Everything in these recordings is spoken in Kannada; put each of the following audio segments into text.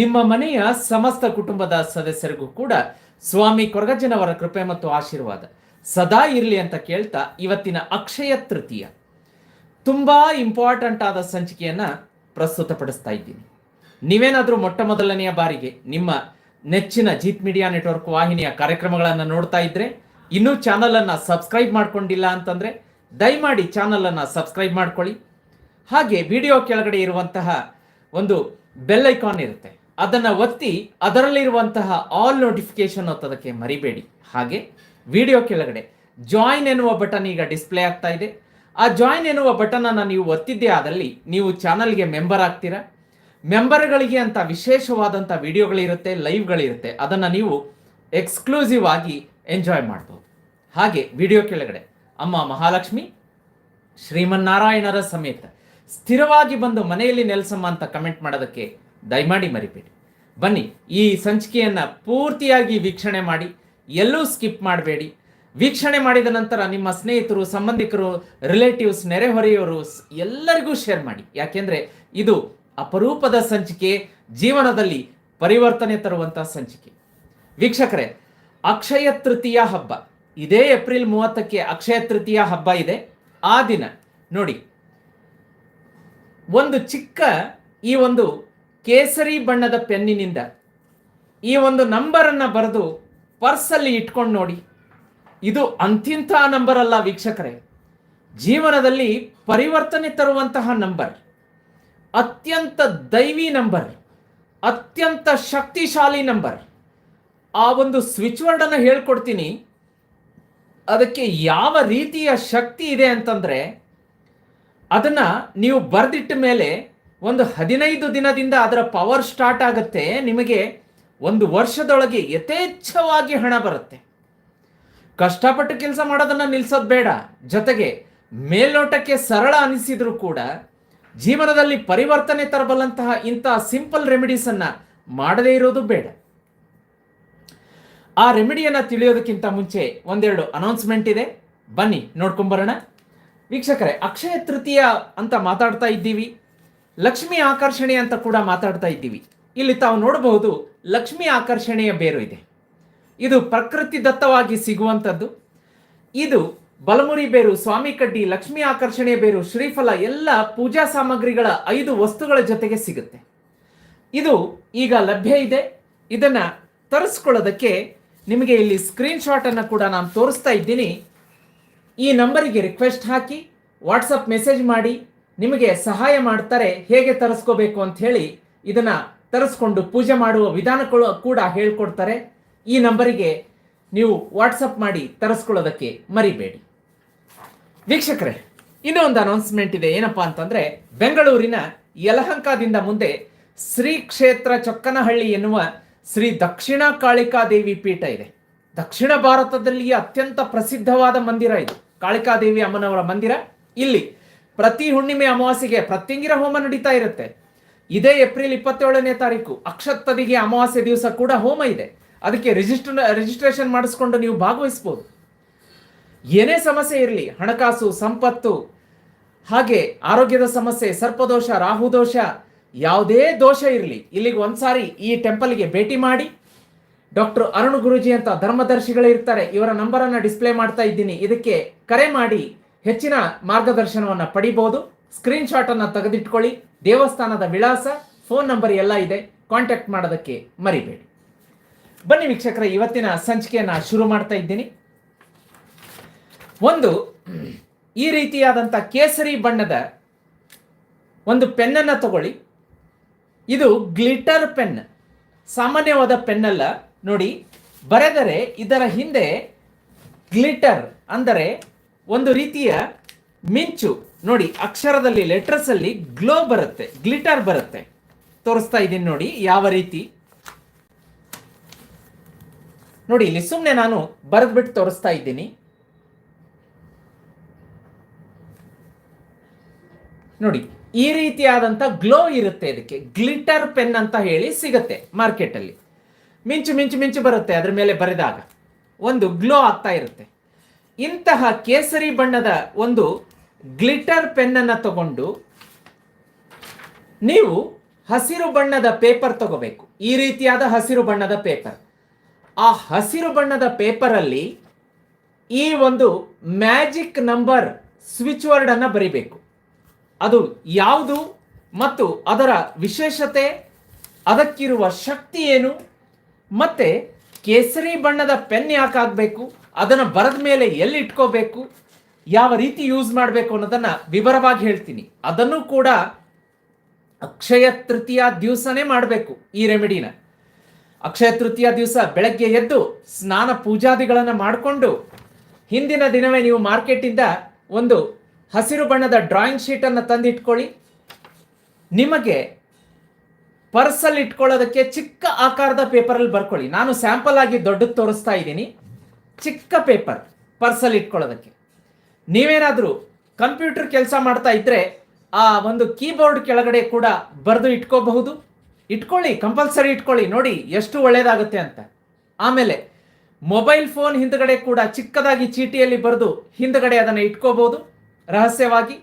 ನಿಮ್ಮ ಮನೆಯ ಸಮಸ್ತ ಕುಟುಂಬದ ಸದಸ್ಯರಿಗೂ ಕೂಡ ಸ್ವಾಮಿ ಕೊರಗಜ್ಜನವರ ಕೃಪೆ ಮತ್ತು ಆಶೀರ್ವಾದ. ಸದಾ ಇರಲಿ ಅಂತ ಕೇಳ್ತಾ ಇವತ್ತಿನ ಅಕ್ಷಯ ತೃತೀಯ. ತುಂಬಾ ಇಂಪಾರ್ಟೆಂಟ್ ಆದ ಸಂಚಿಕೆಯನ್ನ ಪ್ರಸ್ತುತಪಡಿಸ್ತಾ ಇದ್ದೀನಿ. ನೀವೇನಾದರೂ ಮೊಟ್ಟ ಮೊದಲನೆಯ ಬಾರಿಗೆ ನಿಮ್ಮ ನೆಚ್ಚಿನ ಜೀತ್ ಮೀಡಿಯಾ ನೆಟ್ವರ್ಕ್ ವಾಹಿನಿಯ ಕಾರ್ಯಕ್ರಮಗಳನ್ನು ನೋಡ್ತಾ ಇದ್ರೆ, ಇನ್ನೂ ಚಾನಲನ್ನು ಸಬ್ಸ್ಕ್ರೈಬ್ ಮಾಡ್ಕೊಂಡಿಲ್ಲ ಅಂತಂದ್ರೆ, ದಯಮಾಡಿ ಚಾನಲನ್ನು ಸಬ್ಸ್ಕ್ರೈಬ್ ಮಾಡ್ಕೊಳ್ಳಿ. ಹಾಗೆ ವಿಡಿಯೋ ಕೆಳಗಡೆ ಇರುವಂತಹ ಒಂದು ಬೆಲ್ ಐಕಾನ್ ಇರುತ್ತೆ. ಅದನ್ನ ಒತ್ತಿ ಅದರಲ್ಲಿರುವಂತಹ ಆಲ್ ನೋಟಿಫಿಕೇಶನ್ ಒತ್ತೋದಕ್ಕೆ ಮರಿಬೇಡಿ. ಹಾಗೆ ವಿಡಿಯೋ ಕೆಳಗಡೆ ಜಾಯಿನ್ ಎನ್ನುವ ಬಟನ್ ಈಗ ಡಿಸ್ಪ್ಲೇ ಆಗ್ತಾ ಇದೆ. ಆ ಜಾಯಿನ್ ಎನ್ನುವ ಬಟನ್ ಅನ್ನ ನೀವು ಒತ್ತಿದ್ದೇ ಆದಲ್ಲಿ ನೀವು ಚಾನಲ್ಗೆ ಮೆಂಬರ್ ಆಗ್ತೀರಾ? ಮೆಂಬರ್ಗಳಿಗೆ ಅಂತ ವಿಶೇಷವಾದಂಥ ವಿಡಿಯೋಗಳಿರುತ್ತೆ ಲೈವ್ಗಳಿರುತ್ತೆ ಅದನ್ನು ನೀವು ಎಕ್ಸ್ಕ್ಲೂಸಿವ್ ಆಗಿ ಎಂಜಾಯ್ ಮಾಡ್ಬೋದು. ಹಾಗೆ ವಿಡಿಯೋ ಕೆಳಗಡೆ ಅಮ್ಮ ಮಹಾಲಕ್ಷ್ಮಿ, ಶ್ರೀಮನ್ನಾರಾಯಣರ ಸಮೇತ ಸ್ಥಿರವಾಗಿ ಬಂದು ಮನೆಯಲ್ಲಿ ನೆಲೆಸಮ್ಮ ಅಂತ ಕಮೆಂಟ್ ಮಾಡೋದಕ್ಕೆ ದಯಮಾಡಿ ಮರಿಬೇಡಿ. ಬನ್ನಿ, ಈ ಸಂಚಿಕೆಯನ್ನು ಪೂರ್ತಿಯಾಗಿ ವೀಕ್ಷಣೆ ಮಾಡಿ, ಎಲ್ಲೂ ಸ್ಕಿಪ್ ಮಾಡಬೇಡಿ. ವೀಕ್ಷಣೆ ಮಾಡಿದ ನಂತರ ನಿಮ್ಮ ಸ್ನೇಹಿತರು, ಸಂಬಂಧಿಕರು ರಿಲೇಟಿವ್ಸ್ ನೆರೆಹೊರೆಯವರು ಎಲ್ಲರಿಗೂ ಶೇರ್ ಮಾಡಿ. ಯಾಕೆಂದರೆ ಇದು ಅಪರೂಪದ ಸಂಚಿಕೆ, ಜೀವನದಲ್ಲಿ ಪರಿವರ್ತನೆ ತರುವಂತಹ ಸಂಚಿಕೆ. ವೀಕ್ಷಕರೇ, ಅಕ್ಷಯ ತೃತೀಯ ಹಬ್ಬ. ಇದೇ ಏಪ್ರಿಲ್ ಮೂವತ್ತಕ್ಕೆ ಅಕ್ಷಯ ತೃತೀಯ ಹಬ್ಬ ಇದೆ. ಆ ದಿನ, ನೋಡಿ, ಒಂದು ಚಿಕ್ಕ, ಈ ಒಂದು ಕೇಸರಿ ಬಣ್ಣದ ಪೆನ್ನಿನಿಂದ ಈ ಒಂದು ನಂಬರನ್ನು ಬರೆದು ಪರ್ಸಲ್ಲಿ ಇಟ್ಕೊಂಡು ನೋಡಿ. ಇದು ಅಂತಿಂಥ ನಂಬರ್ ಅಲ್ಲ ವೀಕ್ಷಕರೇ. ಜೀವನದಲ್ಲಿ ಪರಿವರ್ತನೆ ತರುವಂತಹ ನಂಬರ್. ಅತ್ಯಂತ ದೈವಿ ನಂಬರ್. ಅತ್ಯಂತ ಶಕ್ತಿಶಾಲಿ ನಂಬರ್. ಆ ಒಂದು ಸ್ವಿಚ್ ವರ್ಡನ್ನು ಹೇಳ್ಕೊಡ್ತೀನಿ. ಅದಕ್ಕೆ ಯಾವ ರೀತಿಯ ಶಕ್ತಿ ಇದೆ ಅಂತಂದರೆ, ಅದನ್ನು ನೀವು ಬರೆದಿಟ್ಟ ಮೇಲೆ ಒಂದು ಹದಿನೈದು ದಿನದಿಂದ ಅದರ ಪವರ್ ಸ್ಟಾರ್ಟ್ ಆಗುತ್ತೆ. ನಿಮಗೆ ಒಂದು ವರ್ಷದೊಳಗೆ ಯಥೇಚ್ಛವಾಗಿ ಹಣ ಬರುತ್ತೆ. ಕಷ್ಟಪಟ್ಟು ಕೆಲಸ ಮಾಡೋದನ್ನ ನಿಲ್ಸೋದು ಬೇಡ. ಜೊತೆಗೆ ಮೇಲ್ನೋಟಕ್ಕೆ ಸರಳ ಅನಿಸಿದ್ರು ಕೂಡ ಜೀವನದಲ್ಲಿ ಪರಿವರ್ತನೆ ತರಬಲ್ಲಂತಹ ಇಂತಹ ಸಿಂಪಲ್ ರೆಮಿಡೀಸ್ ಅನ್ನ ಮಾಡದೇ ಇರೋದು ಬೇಡ. ಆ ರೆಮಿಡಿಯನ್ನ ತಿಳಿಯೋದಕ್ಕಿಂತ ಮುಂಚೆ ಒಂದೆರಡು ಅನೌನ್ಸ್ಮೆಂಟ್ ಇದೆ. ಬನ್ನಿ ನೋಡ್ಕೊಂಬರೋಣ ವೀಕ್ಷಕರೇ, ಅಕ್ಷಯ ತೃತೀಯ ಅಂತ ಮಾತಾಡ್ತಾ ಇದ್ದೀವಿ. ಲಕ್ಷ್ಮಿ ಆಕರ್ಷಣೆ ಅಂತ ಕೂಡ ಮಾತಾಡ್ತಾ ಇದ್ದೀವಿ. ಇಲ್ಲಿ ತಾವು ನೋಡಬಹುದು ಲಕ್ಷ್ಮಿ ಆಕರ್ಷಣೆಯ ಬೇರು ಇದೆ. ಇದು ಪ್ರಕೃತಿ ದತ್ತವಾಗಿ ಸಿಗುವಂಥದ್ದು. ಇದು ಬಲಮುರಿ ಬೇರು, ಸ್ವಾಮಿ ಕಡ್ಡಿ, ಲಕ್ಷ್ಮಿ ಆಕರ್ಷಣೆಯ ಬೇರು, ಶ್ರೀಫಲ, ಎಲ್ಲ ಪೂಜಾ ಸಾಮಗ್ರಿಗಳ ಐದು ವಸ್ತುಗಳ ಜೊತೆಗೆ ಸಿಗುತ್ತೆ. ಇದು ಈಗ ಲಭ್ಯ ಇದೆ. ಇದನ್ನ ತರಿಸ್ಕೊಳ್ಳೋದಕ್ಕೆ ನಿಮಗೆ ಇಲ್ಲಿ ಸ್ಕ್ರೀನ್ ಶಾಟ್ ಅನ್ನು ಕೂಡ ನಾನು ತೋರಿಸ್ತಾ ಇದ್ದೀನಿ. ಈ ನಂಬರಿಗೆ ರಿಕ್ವೆಸ್ಟ್ ಹಾಕಿ ವಾಟ್ಸಪ್ ಮೆಸೇಜ್ ಮಾಡಿ ನಿಮಗೆ ಸಹಾಯ ಮಾಡ್ತಾರೆ, ಹೇಗೆ ತರಿಸ್ಕೋಬೇಕು ಅಂತ ಹೇಳಿ ಇದನ್ನ ತರಿಸ್ಕೊಂಡು ಪೂಜೆ ಮಾಡುವ ವಿಧಾನಗಳು ಕೂಡ ಹೇಳ್ಕೊಡ್ತಾರೆ. ಈ ನಂಬರಿಗೆ ನೀವು ವಾಟ್ಸಪ್ ಮಾಡಿ ತರಿಸ್ಕೊಳ್ಳೋದಕ್ಕೆ ಮರಿಬೇಡಿ. ವೀಕ್ಷಕರೇ ಇನ್ನೂ ಒಂದು ಅನೌನ್ಸ್ಮೆಂಟ್ ಇದೆ. ಏನಪ್ಪಾ ಅಂತಂದ್ರೆ, ಬೆಂಗಳೂರಿನ ಯಲಹಂಕದಿಂದ ಮುಂದೆ ಶ್ರೀ ಕ್ಷೇತ್ರ ಚೊಕ್ಕನಹಳ್ಳಿ ಎನ್ನುವ ಶ್ರೀ ದಕ್ಷಿಣ ಕಾಳಿಕಾದೇವಿ ಪೀಠ ಇದೆ. ದಕ್ಷಿಣ ಭಾರತದಲ್ಲಿ ಅತ್ಯಂತ ಪ್ರಸಿದ್ಧವಾದ ಮಂದಿರ ಇದು. ಕಾಳಿಕಾದೇವಿ ಅಮ್ಮನವರ ಮಂದಿರ. ಇಲ್ಲಿ ಪ್ರತಿ ಹುಣ್ಣಿಮೆ ಅಮಾವಾಸ್ಯೆಗೆ ಪ್ರತ್ಯಂಗಿರ ಹೋಮ ನಡೀತಾ ಇರುತ್ತೆ. ಇದೇ ಏಪ್ರಿಲ್ ಇಪ್ಪತ್ತೇಳನೇ ತಾರೀಕು ಅಕ್ಷತ್ತದಿಗೆ ಅಮಾವಾಸ್ಯೆ ದಿವಸ ಕೂಡ ಹೋಮ ಇದೆ. ಅದಕ್ಕೆ ರಿಜಿಸ್ಟರ್ ರಿಜಿಸ್ಟ್ರೇಷನ್ ಮಾಡಿಸ್ಕೊಂಡು ನೀವು ಭಾಗವಹಿಸ್ಬೋದು. ಏನೇ ಸಮಸ್ಯೆ ಇರಲಿ, ಹಣಕಾಸು, ಸಂಪತ್ತು, ಹಾಗೆ ಆರೋಗ್ಯದ ಸಮಸ್ಯೆ, ಸರ್ಪದೋಷ, ರಾಹುದೋಷ, ಯಾವುದೇ ದೋಷ ಇರಲಿ, ಇಲ್ಲಿಗೆ ಒಂದ್ಸಾರಿ ಈ ಟೆಂಪಲ್ಗೆ ಭೇಟಿ ಮಾಡಿ. ಡಾಕ್ಟರ್ ಅರುಣ್ ಗುರುಜಿ ಅಂತ ಧರ್ಮದರ್ಶಿಗಳು ಇರ್ತಾರೆ. ಇವರ ನಂಬರನ್ನು ಡಿಸ್ಪ್ಲೇ ಮಾಡ್ತಾ ಇದ್ದೀನಿ. ಇದಕ್ಕೆ ಕರೆ ಮಾಡಿ. ಹೆಚ್ಚಿನ ಮಾರ್ಗದರ್ಶನವನ್ನು ಪಡಿಬೋದು. ಸ್ಕ್ರೀನ್ಶಾಟನ್ನು ತೆಗೆದಿಟ್ಕೊಳ್ಳಿ. ದೇವಸ್ಥಾನದ ವಿಳಾಸ, ಫೋನ್ ನಂಬರ್ ಎಲ್ಲ ಇದೆ. ಕಾಂಟ್ಯಾಕ್ಟ್ ಮಾಡೋದಕ್ಕೆ ಮರಿಬೇಡಿ. ಬನ್ನಿ ವೀಕ್ಷಕರ, ಇವತ್ತಿನ ಸಂಚಿಕೆಯನ್ನು ಶುರು ಮಾಡ್ತಾ ಇದ್ದೀನಿ. ಒಂದು, ಈ ರೀತಿಯಾದಂಥ ಕೇಸರಿ ಬಣ್ಣದ ಒಂದು ಪೆನ್ನನ್ನು ತಗೊಳ್ಳಿ. ಇದು ಗ್ಲಿಟರ್ ಪೆನ್. ಸಾಮಾನ್ಯವಾದ ಪೆನ್ನಲ್ಲ. ನೋಡಿ, ಬರೆದರೆ ಇದರ ಹಿಂದೆ ಗ್ಲಿಟರ್ ಅಂದರೆ ಒಂದು ರೀತಿಯ ಮಿಂಚು. ನೋಡಿ, ಅಕ್ಷರದಲ್ಲಿ ಲೆಟರ್ಸ್ ಅಲ್ಲಿ ಗ್ಲೋ ಬರುತ್ತೆ ಗ್ಲಿಟರ್ ಬರುತ್ತೆ. ತೋರಿಸ್ತಾ ಇದ್ದೀನಿ ನೋಡಿ, ಯಾವ ರೀತಿ. ನೋಡಿ, ಇಲ್ಲಿ ಸುಮ್ಮನೆ ನಾನು ಬರೆದ್ಬಿಟ್ಟು ತೋರಿಸ್ತಾ ಇದ್ದೀನಿ. ನೋಡಿ, ಈ ರೀತಿಯಾದಂಥ ಗ್ಲೋ ಇರುತ್ತೆ ಇದಕ್ಕೆ. ಗ್ಲಿಟರ್ ಪೆನ್ ಅಂತ ಹೇಳಿ ಸಿಗುತ್ತೆ ಮಾರ್ಕೆಟಲ್ಲಿ ಮಿಂಚು ಮಿಂಚು ಮಿಂಚು ಬರುತ್ತೆ, ಅದ್ರ ಮೇಲೆ ಬರೆದಾಗ. ಒಂದು ಗ್ಲೋ ಆಗ್ತಾ ಇರುತ್ತೆ. ಇಂತಹ ಕೇಸರಿ ಬಣ್ಣದ ಒಂದು ಗ್ಲಿಟರ್ ಪೆನ್ನನ್ನು ತಗೊಂಡು ನೀವು ಹಸಿರು ಬಣ್ಣದ ಪೇಪರ್ ತಗೋಬೇಕು. ಈ ರೀತಿಯಾದ ಹಸಿರು ಬಣ್ಣದ ಪೇಪರ್. ಆ ಹಸಿರು ಬಣ್ಣದ ಪೇಪರಲ್ಲಿ ಈ ಒಂದು ಮ್ಯಾಜಿಕ್ ನಂಬರ್ ಸ್ವಿಚ್ ವರ್ಡ್ ಅನ್ನ ಬರಿಬೇಕು. ಅದು ಯಾವುದು ಮತ್ತು ಅದರ ವಿಶೇಷತೆ, ಅದಕ್ಕಿರುವ ಶಕ್ತಿ ಏನು, ಮತ್ತೆ ಕೇಸರಿ ಬಣ್ಣದ ಪೆನ್ ಯಾಕೆ ಆಗಬೇಕು ಅದನ್ನು ಬರೆದ ಮೇಲೆ ಎಲ್ಲಿ ಇಟ್ಕೋಬೇಕು, ಯಾವ ರೀತಿ ಯೂಸ್ ಮಾಡಬೇಕು ಅನ್ನೋದನ್ನು ವಿವರವಾಗಿ ಹೇಳ್ತೀನಿ. ಅದನ್ನು ಕೂಡ ಅಕ್ಷಯ ತೃತೀಯ ದಿವಸನೇ ಮಾಡಬೇಕು ಈ ರೆಮಿಡಿನ. ಅಕ್ಷಯ ತೃತೀಯ ದಿವಸ ಬೆಳಗ್ಗೆ ಎದ್ದು ಸ್ನಾನ ಪೂಜಾದಿಗಳನ್ನು ಮಾಡಿಕೊಂಡು ಹಿಂದಿನ ದಿನವೇ ನೀವು ಮಾರ್ಕೆಟಿಂದ ಒಂದು ಹಸಿರು ಬಣ್ಣದ ಡ್ರಾಯಿಂಗ್ ಶೀಟನ್ನು ತಂದಿಟ್ಕೊಳ್ಳಿ. ನಿಮಗೆ ಪರ್ಸಲ್ಲಿ ಇಟ್ಕೊಳ್ಳೋದಕ್ಕೆ ಚಿಕ್ಕ ಆಕಾರದ ಪೇಪರಲ್ಲಿ ಬರ್ಕೊಳ್ಳಿ. ನಾನು ಸ್ಯಾಂಪಲ್ ಆಗಿ ದೊಡ್ಡದು ತೋರಿಸ್ತಾ ಇದ್ದೀನಿ. ಚಿಕ್ಕ ಪೇಪರ್, ಪರ್ಸಲ್ಲಿ ಇಟ್ಕೊಳ್ಳೋದಕ್ಕೆ. ನೀವೇನಾದರೂ ಕಂಪ್ಯೂಟರ್ ಕೆಲಸ ಮಾಡ್ತಾ ಇದ್ದರೆ ಆ ಒಂದು ಕೀಬೋರ್ಡ್ ಕೆಳಗಡೆ ಕೂಡ ಬರೆದು ಇಟ್ಕೋಬಹುದು. ಇಟ್ಕೊಳ್ಳಿ, ಕಂಪಲ್ಸರಿ ಇಟ್ಕೊಳ್ಳಿ, ನೋಡಿ ಎಷ್ಟು ಒಳ್ಳೆಯದಾಗುತ್ತೆ ಅಂತ. ಆಮೇಲೆ ಮೊಬೈಲ್ ಫೋನ್ ಹಿಂದ್ಗಡೆ ಕೂಡ ಚಿಕ್ಕದಾಗಿ ಚೀಟಿಯಲ್ಲಿ ಬರೆದು ಹಿಂದ್ಗಡೆ ಅದನ್ನು ಇಟ್ಕೋಬಹುದು. ರಹಸ್ಯವಾಗಿ.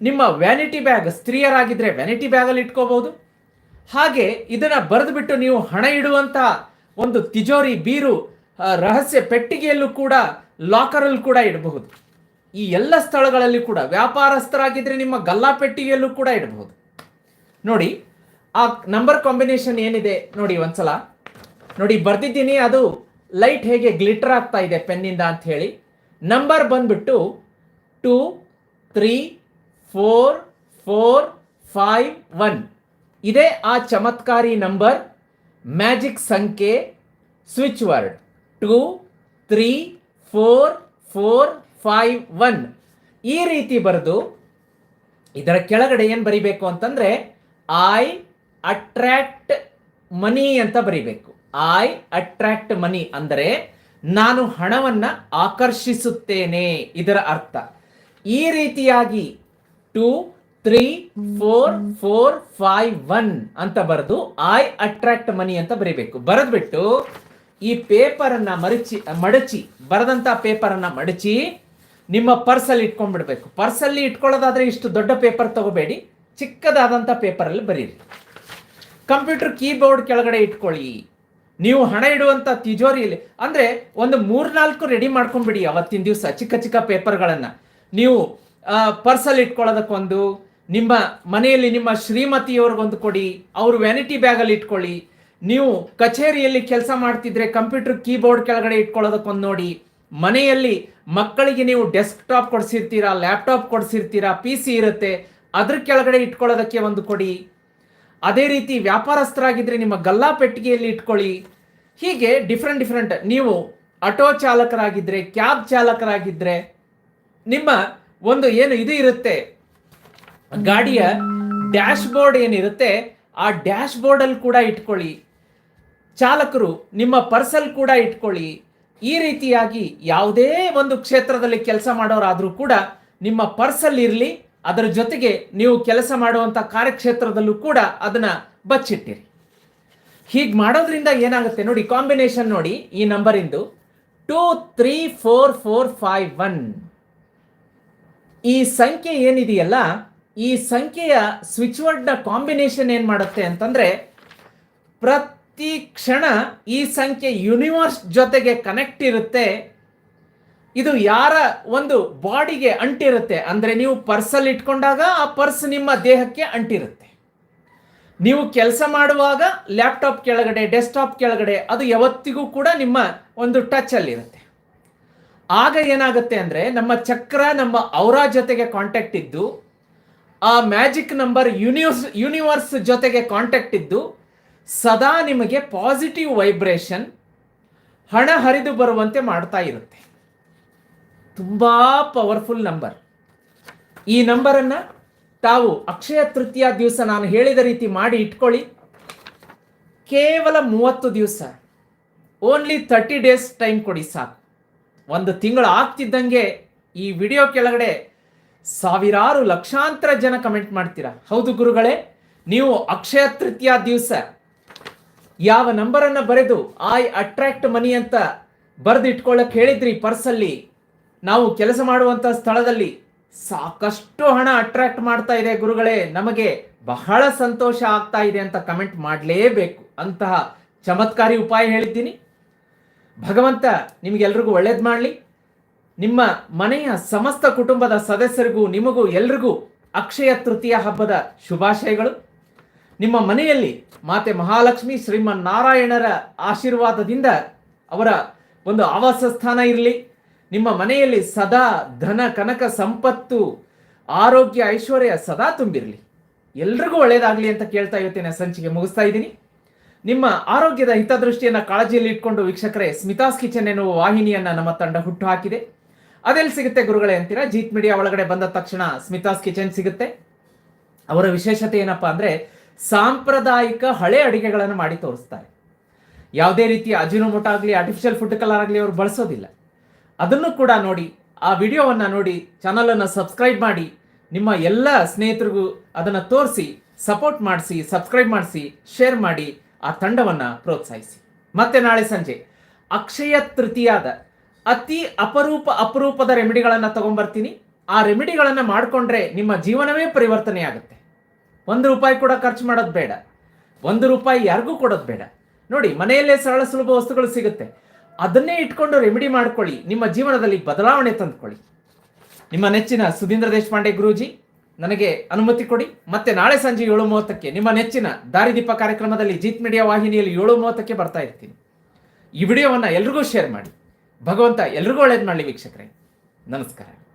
ನಿಮ್ಮ ವ್ಯಾನಿಟಿ ಬ್ಯಾಗ್ ಸ್ತ್ರೀಯರಾಗಿದ್ದರೆ ವ್ಯಾನಿಟಿ ಬ್ಯಾಗಲ್ಲಿ ಇಟ್ಕೋಬಹುದು. ಹಾಗೆ ಇದನ್ನು ಬರೆದುಬಿಟ್ಟು ನೀವು ಹಣ ಇಡುವಂತ ಒಂದು ತಿಜೋರಿ, ಬೀರು ರಹಸ್ಯ ಪೆಟ್ಟಿಗೆಯಲ್ಲೂ ಕೂಡ ಲಾಕರಲ್ಲೂ ಕೂಡ ಇಡಬಹುದು. ಈ ಎಲ್ಲ ಸ್ಥಳಗಳಲ್ಲಿ ಕೂಡ ವ್ಯಾಪಾರಸ್ಥರಾಗಿದ್ದರೆ ನಿಮ್ಮ ಗಲ್ಲಾ ಪೆಟ್ಟಿಗೆಯಲ್ಲೂ ಕೂಡ ಇಡಬಹುದು. ನೋಡಿ, ಆ ನಂಬರ್ ಕಾಂಬಿನೇಷನ್ ಏನಿದೆ ನೋಡಿ ಒಂದ್ಸಲ. ನೋಡಿ, ಬರ್ದಿದ್ದೀನಿ, ಅದು ಲೈಟ್ ಹೇಗೆ ಗ್ಲಿಟರ್ ಆಗ್ತಾ ಇದೆ ಪೆನ್ನಿಂದ ಅಂತ ಹೇಳಿ. ನಂಬರ್ ಬಂದ್ಬಿಟ್ಟು two three four four five one ಇದೇ ಆ ಚಮತ್ಕಾರಿ ನಂಬರ್ ಮ್ಯಾಜಿಕ್ ಸಂಖ್ಯೆ switch word two, three, four four, five, one. ಈ ರೀತಿ ಬರೆದು ಇದರ ಕೆಳಗಡೆ ಏನು ಬರಿಬೇಕು ಅಂತಂದರೆ ಐ ಅಟ್ರಾಕ್ಟ್ ಮನಿ ಅಂತ ಬರಿಬೇಕು. ಐ ಅಟ್ರಾಕ್ಟ್ ಮನಿ ಅಂದರೆ ನಾನು ಹಣವನ್ನ ಆಕರ್ಷಿಸುತ್ತೇನೆ ಇದರ ಅರ್ಥ. ಈ ರೀತಿಯಾಗಿ two, three, four four, five, one ಅಂತ ಬರೆದು ಐ ಅಟ್ರಾಕ್ಟ್ ಮನಿ ಅಂತ ಬರಿಬೇಕು. ಬರೆದ್ಬಿಟ್ಟು ಈ ಪೇಪರನ್ನು ಮರಚಿ, ಮಡಚಿ ಬರೆದಂಥ ಪೇಪರನ್ನು ಮಡಚಿ ನಿಮ್ಮ ಪರ್ಸಲ್ಲಿ ಇಟ್ಕೊಂಡ್ಬಿಡ್ಬೇಕು. ಪರ್ಸಲ್ಲಿ ಇಟ್ಕೊಳ್ಳೋದಾದ್ರೆ ಇಷ್ಟು ದೊಡ್ಡ ಪೇಪರ್ ತಗೋಬೇಡಿ. ಚಿಕ್ಕದಾದಂಥ ಪೇಪರಲ್ಲಿ ಬರೀರಿ. ಕಂಪ್ಯೂಟರ್ ಕೀಬೋರ್ಡ್ ಕೆಳಗಡೆ ಇಟ್ಕೊಳ್ಳಿ. ನೀವು ಹಣ ಇಡುವಂತ ತಿಜೋರಿಯಲ್ಲಿ, ಅಂದ್ರೆ ಒಂದು ಮೂರ್ನಾಲ್ಕು ರೆಡಿ ಮಾಡ್ಕೊಂಡ್ಬಿಡಿ ಅವತ್ತಿನ ದಿವಸ ಚಿಕ್ಕ ಚಿಕ್ಕ ಪೇಪರ್ಗಳನ್ನು. ನೀವು ಪರ್ಸಲ್ಲಿ ಇಟ್ಕೊಳ್ಳೋದಕ್ಕೊಂದು, ನಿಮ್ಮ ಮನೆಯಲ್ಲಿ ನಿಮ್ಮ ಶ್ರೀಮತಿಯವ್ರಿಗೊಂದು ಕೊಡಿ, ಅವರು ವ್ಯಾನಿಟಿ ಬ್ಯಾಗಲ್ಲಿ ಇಟ್ಕೊಳ್ಳಿ. ನೀವು ಕಚೇರಿಯಲ್ಲಿ ಕೆಲಸ ಮಾಡ್ತಿದ್ರೆ ಕಂಪ್ಯೂಟರ್ ಕೀಬೋರ್ಡ್ ಕೆಳಗಡೆ ಇಟ್ಕೊಳ್ಳೋದಕ್ಕೊಂದು ನೋಡಿ. ಮನೆಯಲ್ಲಿ ಮಕ್ಕಳಿಗೆ ನೀವು ಡೆಸ್ಕ್ಟಾಪ್ ಕೊಡಿಸಿರ್ತೀರಾ, ಲ್ಯಾಪ್ಟಾಪ್ ಕೊಡಿಸಿರ್ತೀರಾ, ಪಿ ಸಿ ಇರುತ್ತೆ, ಅದ್ರ ಕೆಳಗಡೆ ಇಟ್ಕೊಳ್ಳೋದಕ್ಕೆ ಒಂದು ಕೊಡಿ. ಅದೇ ರೀತಿ ವ್ಯಾಪಾರಸ್ಥರಾಗಿದ್ರೆ ನಿಮ್ಮ ಗಲ್ಲಾ ಪೆಟ್ಟಿಗೆಯಲ್ಲಿ ಇಟ್ಕೊಳ್ಳಿ. ಹೀಗೆ ಡಿಫ್ರೆಂಟ್ ಡಿಫ್ರೆಂಟ್ ನೀವು ಆಟೋ ಚಾಲಕರಾಗಿದ್ದರೆ ಕ್ಯಾಬ್ ಚಾಲಕರಾಗಿದ್ದರೆ ನಿಮ್ಮ ಒಂದು ಏನು ಇದು ಇರುತ್ತೆ. ಗಾಡಿಯ ಡ್ಯಾಶ್ ಬೋರ್ಡ್ ಏನಿರುತ್ತೆ, ಆ ಡ್ಯಾಶ್ ಬೋರ್ಡ್ ಅಲ್ಲಿ ಕೂಡ ಇಟ್ಕೊಳ್ಳಿ. ಚಾಲಕರು ನಿಮ್ಮ ಪರ್ಸಲ್ ಕೂಡ ಇಟ್ಕೊಳ್ಳಿ. ಈ ರೀತಿಯಾಗಿ ಯಾವುದೇ ಒಂದು ಕ್ಷೇತ್ರದಲ್ಲಿ ಕೆಲಸ ಮಾಡೋರಾದರೂ ಕೂಡ ನಿಮ್ಮ ಪರ್ಸಲ್ ಇರಲಿ, ಅದರ ಜೊತೆಗೆ ನೀವು ಕೆಲಸ ಮಾಡುವಂಥ ಕಾರ್ಯಕ್ಷೇತ್ರದಲ್ಲೂ ಕೂಡ ಅದನ್ನು ಬಚ್ಚಿಟ್ಟಿರಿ. ಹೀಗೆ ಮಾಡೋದ್ರಿಂದ ಏನಾಗುತ್ತೆ ನೋಡಿ ಕಾಂಬಿನೇಷನ್ ನೋಡಿ ಈ ನಂಬರಿಂದು two three four four five one ಈ ಸಂಖ್ಯೆ ಏನಿದೆಯಲ್ಲ, ಈ ಸಂಖ್ಯೆಯ ಸ್ವಿಚ್ ವರ್ಡ್ನ ಕಾಂಬಿನೇಷನ್ ಏನು ಮಾಡುತ್ತೆ ಅಂತಂದರೆ ಪ್ರತಿ ಕ್ಷಣ ಈ ಸಂಖ್ಯೆ ಯೂನಿವರ್ಸ್ ಜೊತೆಗೆ ಕನೆಕ್ಟ್ ಇರುತ್ತೆ. ಇದು ಯಾರ ಒಂದು ಬಾಡಿಗೆ ಅಂಟಿರುತ್ತೆ. ಅಂದರೆ ನೀವು ಪರ್ಸಲ್ಲಿ ಇಟ್ಕೊಂಡಾಗ ಆ ಪರ್ಸ್ ನಿಮ್ಮ ದೇಹಕ್ಕೆ ಅಂಟಿರುತ್ತೆ. ನೀವು ಕೆಲಸ ಮಾಡುವಾಗ ಲ್ಯಾಪ್ಟಾಪ್ ಕೆಳಗಡೆ ಡೆಸ್ಕ್ಟಾಪ್ ಕೆಳಗಡೆ, ಅದು ಯಾವತ್ತಿಗೂ ಕೂಡ ನಿಮ್ಮ ಒಂದು ಟಚ್ ಅಲ್ಲಿರುತ್ತೆ ಆಗ ಏನಾಗುತ್ತೆ ಅಂದರೆ ನಮ್ಮ ಚಕ್ರ, ನಮ್ಮ ಅವರ ಜೊತೆಗೆ ಕಾಂಟ್ಯಾಕ್ಟ್ ಇದ್ದು, ಆ ಮ್ಯಾಜಿಕ್ ನಂಬರ್ ಯೂನಿವರ್ಸ್ ಯೂನಿವರ್ಸ್ ಜೊತೆಗೆ ಕಾಂಟ್ಯಾಕ್ಟ್ ಇದ್ದು ಸದಾ ನಿಮಗೆ ಪಾಸಿಟಿವ್ ವೈಬ್ರೇಷನ್ ಹಣ ಹರಿದು ಬರುವಂತೆ ಮಾಡ್ತಾ ಇರುತ್ತೆ. ತುಂಬ ಪವರ್ಫುಲ್ ನಂಬರ್ ಈ ನಂಬರನ್ನು ತಾವು ಅಕ್ಷಯ ತೃತೀಯ ದಿವಸ ನಾನು ಹೇಳಿದ ರೀತಿ ಮಾಡಿ ಇಟ್ಕೊಳ್ಳಿ. ಕೇವಲ ಮೂವತ್ತು ದಿವಸ ಓನ್ಲಿ ತರ್ಟಿ ಡೇಸ್ ಟೈಮ್ ಕೊಡಿ ಸಾಕು. ಒಂದು ತಿಂಗಳು ಆಗ್ತಿದ್ದಂಗೆ ಈ ವಿಡಿಯೋ ಕೆಳಗಡೆ ಸಾವಿರಾರು ಲಕ್ಷಾಂತರ ಜನ ಕಮೆಂಟ್ ಮಾಡ್ತೀರಾ. ಹೌದು ಗುರುಗಳೇ, ನೀವು ಅಕ್ಷಯ ತೃತೀಯ ದಿವಸ ಯಾವ ನಂಬರನ್ನು ಬರೆದು ಐ ಅಟ್ರಾಕ್ಟ್ ಮನಿ ಅಂತ ಬರೆದು ಇಟ್ಕೊಳ್ಳಕ್ಕೆ ಹೇಳಿದ್ರಿ ಪರ್ಸಲ್ಲಿ. ನಾವು ಕೆಲಸ ಮಾಡುವಂಥ ಸ್ಥಳದಲ್ಲಿ ಸಾಕಷ್ಟು ಹಣ ಅಟ್ರಾಕ್ಟ್ ಮಾಡ್ತಾ ಇದೆ ಗುರುಗಳೇ. ನಮಗೆ ಬಹಳ ಸಂತೋಷ ಆಗ್ತಾ ಇದೆ ಅಂತ ಕಮೆಂಟ್ ಮಾಡಲೇಬೇಕು. ಅಂತಹ ಚಮತ್ಕಾರಿ ಉಪಾಯ ಹೇಳಿದ್ದೀನಿ. ಭಗವಂತ ನಿಮಗೆಲ್ರಿಗೂ ಒಳ್ಳೇದು ಮಾಡಲಿ. ನಿಮ್ಮ ಮನೆಯ ಸಮಸ್ತ ಕುಟುಂಬದ ಸದಸ್ಯರಿಗೂ, ನಿಮಗೂ ಎಲ್ರಿಗೂ ಅಕ್ಷಯ ತೃತೀಯ ಹಬ್ಬದ ಶುಭಾಶಯಗಳು. ನಿಮ್ಮ ಮನೆಯಲ್ಲಿ ಮಾತೆ ಮಹಾಲಕ್ಷ್ಮಿ ಶ್ರೀಮನ್ ನಾರಾಯಣರ ಆಶೀರ್ವಾದದಿಂದ ಅವರ ಒಂದು ಆವಾಸ ಸ್ಥಾನ ಇರಲಿ. ನಿಮ್ಮ ಮನೆಯಲ್ಲಿ ಸದಾ ಧನ, ಕನಕ, ಸಂಪತ್ತು, ಆರೋಗ್ಯ, ಐಶ್ವರ್ಯ ಸದಾ ತುಂಬಿರಲಿ. ಎಲ್ರಿಗೂ ಒಳ್ಳೇದಾಗಲಿ ಅಂತ ಕೇಳ್ತಾ ಇವತ್ತಿನ ಸಂಚಿಕೆ ಮುಗಿಸ್ತಾ ಇದ್ದೀನಿ. ನಿಮ್ಮ ಆರೋಗ್ಯದ ಹಿತದೃಷ್ಟಿಯನ್ನು ಕಾಳಜಿಯಲ್ಲಿ ಇಟ್ಕೊಂಡು ವೀಕ್ಷಕರೇ, ಸ್ಮಿತಾಸ್ ಕಿಚನ್ ಎನ್ನುವ ವಾಹಿನಿಯನ್ನು ನಮ್ಮ ತಂಡ ಹುಟ್ಟು ಹಾಕಿದೆ. ಅದೆಲ್ಲಿ ಸಿಗುತ್ತೆ ಗುರುಗಳೇ ಅಂತೀರಾ? ಜೀತ್ ಮೀಡಿಯಾ ಒಳಗಡೆ ಬಂದ ತಕ್ಷಣ ಸ್ಮಿತಾಸ್ ಕಿಚನ್ ಸಿಗುತ್ತೆ. ಅವರ ವಿಶೇಷತೆ ಏನಪ್ಪಾ ಅಂದ್ರೆ ಸಾಂಪ್ರದಾಯಿಕ ಹಳೆ ಅಡಿಗೆಗಳನ್ನು ಮಾಡಿ ತೋರಿಸ್ತಾರೆ. ಯಾವುದೇ ರೀತಿಯ ಅಜಿನೋಮೋಟ ಆಗಲಿ ಆರ್ಟಿಫಿಷಿಯಲ್ ಫುಡ್ ಕಲರ್ ಆಗಲಿ ಅವರು ಬಳಸೋದಿಲ್ಲ. ಅದನ್ನು ಕೂಡ ನೋಡಿ, ಆ ವಿಡಿಯೋವನ್ನು ನೋಡಿ ಚಾನಲನ್ನು ಸಬ್ಸ್ಕ್ರೈಬ್ ಮಾಡಿ, ನಿಮ್ಮ ಎಲ್ಲ ಸ್ನೇಹಿತರಿಗೂ ಅದನ್ನು ತೋರಿಸಿ ಸಪೋರ್ಟ್ ಮಾಡಿಸಿ ಸಬ್ಸ್ಕ್ರೈಬ್ ಮಾಡಿಸಿ ಶೇರ್ ಮಾಡಿ, ಆ ತಂಡವನ್ನು ಪ್ರೋತ್ಸಾಹಿಸಿ. ಮತ್ತೆ ನಾಳೆ ಸಂಜೆ, ಅಕ್ಷಯ ತೃತೀಯಾದ ಅತಿ ಅಪರೂಪ ಅಪರೂಪದ ರೆಮಿಡಿಗಳನ್ನು ತಗೊಂಡ್ಬರ್ತೀನಿ ಆ ರೆಮಿಡಿಗಳನ್ನು ಮಾಡಿಕೊಂಡ್ರೆ ನಿಮ್ಮ ಜೀವನವೇ ಪರಿವರ್ತನೆ ಆಗುತ್ತೆ ಒಂದು ರೂಪಾಯಿ ಕೂಡ ಖರ್ಚು ಮಾಡೋದು ಬೇಡ. ಒಂದು ರೂಪಾಯಿ ಯಾರಿಗೂ ಕೊಡೋದು ಬೇಡ. ನೋಡಿ, ಮನೆಯಲ್ಲೇ ಸರಳ ಸುಲಭ ವಸ್ತುಗಳು ಸಿಗುತ್ತೆ. ಅದನ್ನೇ ಇಟ್ಕೊಂಡು ರೆಮಿಡಿ ಮಾಡ್ಕೊಳ್ಳಿ. ನಿಮ್ಮ ಜೀವನದಲ್ಲಿ ಬದಲಾವಣೆ ತಂದುಕೊಳ್ಳಿ. ನಿಮ್ಮ ನೆಚ್ಚಿನ ಸುಧೀಂದ್ರ ದೇಶಪಾಂಡೆ ಗುರೂಜಿ, ನನಗೆ ಅನುಮತಿ ಕೊಡಿ. ಮತ್ತೆ ನಾಳೆ ಸಂಜೆ ಏಳು ಮೂವತ್ತಕ್ಕೆ ನಿಮ್ಮ ನೆಚ್ಚಿನ ದಾರಿದೀಪ ಕಾರ್ಯಕ್ರಮದಲ್ಲಿ ಜೀತ್ ಮೀಡಿಯಾ ವಾಹಿನಿಯಲ್ಲಿ ಏಳು ಮೂವತ್ತಕ್ಕೆ ಬರ್ತಾ ಇರ್ತೀನಿ. ಈ ವಿಡಿಯೋವನ್ನು ಎಲ್ರಿಗೂ ಶೇರ್ ಮಾಡಿ. ಭಗವಂತ ಎಲ್ರಿಗೂ ಒಳ್ಳೇದು ಮಾಡಲಿ ವೀಕ್ಷಕರೇ. ನಮಸ್ಕಾರ.